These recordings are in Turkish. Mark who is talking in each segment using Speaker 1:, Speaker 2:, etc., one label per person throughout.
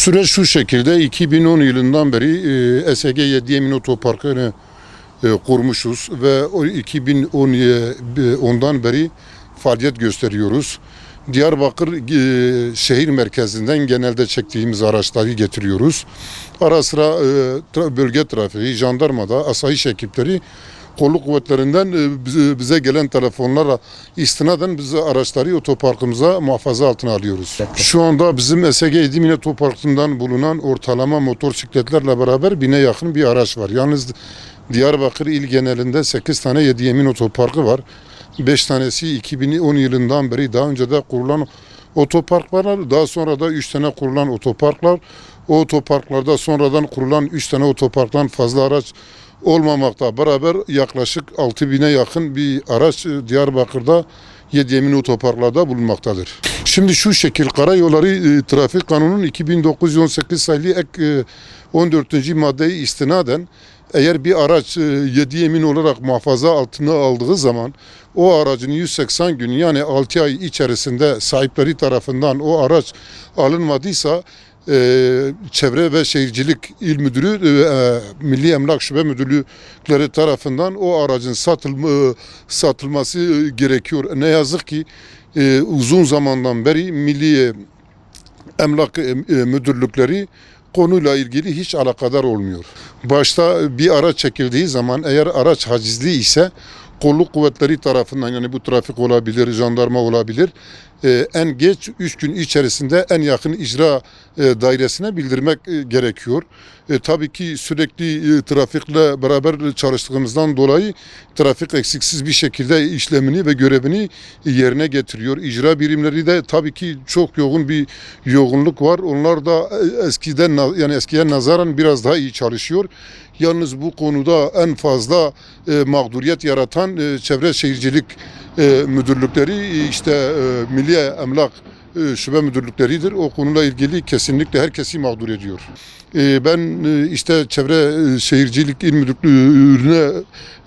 Speaker 1: Süreç şu şekilde 2010 yılından beri e, SG 7 Emin Otoparkı'nı e, kurmuşuz ve o 2010 e, ondan beri faaliyet gösteriyoruz. Diyarbakır e, şehir merkezinden genelde çektiğimiz araçları getiriyoruz. Ara sıra e, tra- bölge trafiği, jandarmada, asayiş ekipleri kolluk kuvvetlerinden e, bize- gelen telefonlara istinaden biz araçları otoparkımıza muhafaza altına alıyoruz. Şu anda bizim SG Edimine Otoparkı'ndan bulunan ortalama motosikletlerle beraber bine yakın bir araç var. Yalnız Diyarbakır il genelinde 8 tane 7 yemin otoparkı var. 5 tanesi 2010 yılından beri daha önce de kurulan otoparklar, daha sonra da 3 tane kurulan otoparklar. O otoparklarda sonradan kurulan 3 tane otoparktan fazla araç olmamakta beraber yaklaşık 6000'e yakın bir araç e, Diyarbakır'da Yedyemin otoparklarda bulunmaktadır. Şimdi şu şekil karayolları e, trafik kanunun 2918 sayılı ek e, 14. maddeyi istinaden eğer bir araç e, yedi yemin olarak muhafaza altına aldığı zaman o aracın 180 gün yani 6 ay içerisinde sahipleri tarafından o araç alınmadıysa e, Çevre ve Şehircilik İl Müdürü e, e, Milli Emlak Şube Müdürlükleri tarafından o aracın satılma, satılması e, gerekiyor. Ne yazık ki e, uzun zamandan beri Milli Emlak e, e, Müdürlükleri konuyla ilgili hiç alakadar olmuyor. Başta bir araç çekildiği zaman eğer araç hacizli ise kolluk kuvvetleri tarafından yani bu trafik olabilir, jandarma olabilir. e, en geç 3 gün içerisinde en yakın icra e, dairesine bildirmek e, gerekiyor. E, tabii ki sürekli e, trafikle beraber çalıştığımızdan dolayı trafik eksiksiz bir şekilde işlemini ve görevini yerine getiriyor. İcra birimleri de tabii ki çok yoğun bir yoğunluk var. Onlar da e, eskiden yani eskiye nazaran biraz daha iyi çalışıyor. Yalnız bu konuda en fazla e, mağduriyet yaratan e, çevre şehircilik e, müdürlükleri işte e, Milli Emlak şube müdürlükleridir. O konuyla ilgili kesinlikle herkesi mağdur ediyor. E, ben e, işte çevre e, şehircilik il müdürlüğüne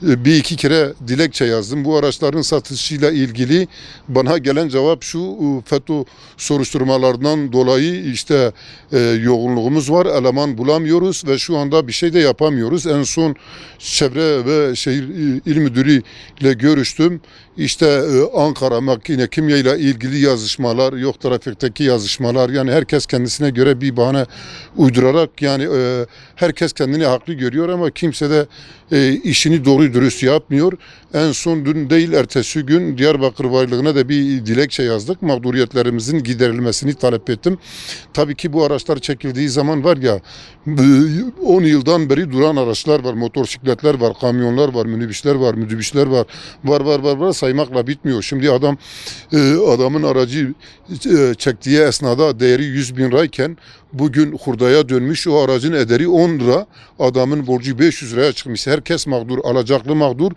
Speaker 1: e, bir iki kere dilekçe yazdım. Bu araçların satışıyla ilgili bana gelen cevap şu FETÖ soruşturmalarından dolayı işte yoğunluğumuz var. Eleman bulamıyoruz ve şu anda bir şey de yapamıyoruz. En son çevre ve şehir il müdürü ile görüştüm. İşte Ankara makine kimya ile ilgili yazışmalar, yok trafikteki yazışmalar yani herkes kendisine göre bir bahane uydurarak yani e, herkes kendini haklı görüyor ama kimse de e, işini doğru dürüst yapmıyor. En son dün değil ertesi gün Diyarbakır Valiliğine de bir dilekçe yazdık. Mağduriyetlerimizin giderilmesini talep ettim. Tabii ki bu araçlar çekildiği zaman var ya e, 10 yıldan beri duran araçlar var, motosikletler var, kamyonlar var, minibüsler var, müdübüsler var. Var var var var saymakla bitmiyor. Şimdi adam e, adamın aracı çektiği esnada değeri 100 bin lirayken bugün hurdaya dönmüş o aracın ederi 10 lira adamın borcu 500 liraya çıkmış. Herkes mağdur, alacaklı mağdur,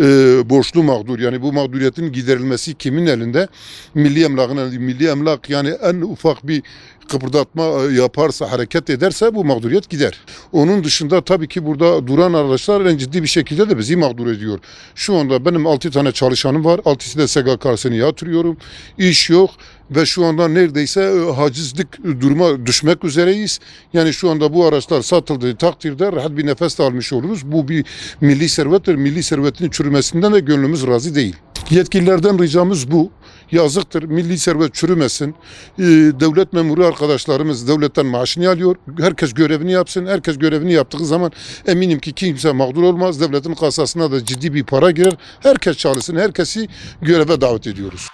Speaker 1: e, borçlu mağdur. Yani bu mağduriyetin giderilmesi kimin elinde? Milli emlakın elinde. Milli emlak yani en ufak bir kıpırdatma e, yaparsa, hareket ederse bu mağduriyet gider. Onun dışında tabii ki burada duran araçlar en ciddi bir şekilde de bizi mağdur ediyor. Şu anda benim 6 tane çalışanım var. 6'sı da SGK'sını yatırıyorum. İş yok ve şu anda neredeyse e, hacizlik duruma düşmek üzereyiz. Yani şu anda bu araçlar satıldığı takdirde rahat bir nefes almış oluruz. Bu bir milli servettir. Milli servetin çürümesinden de gönlümüz razı değil. Yetkililerden ricamız bu. Yazıktır. Milli servet çürümesin. Ee, devlet memuru arkadaşlarımız devletten maaşını alıyor. Herkes görevini yapsın. Herkes görevini yaptığı zaman eminim ki kimse mağdur olmaz. Devletin kasasına da ciddi bir para girer. Herkes çalışsın. Herkesi göreve davet ediyoruz.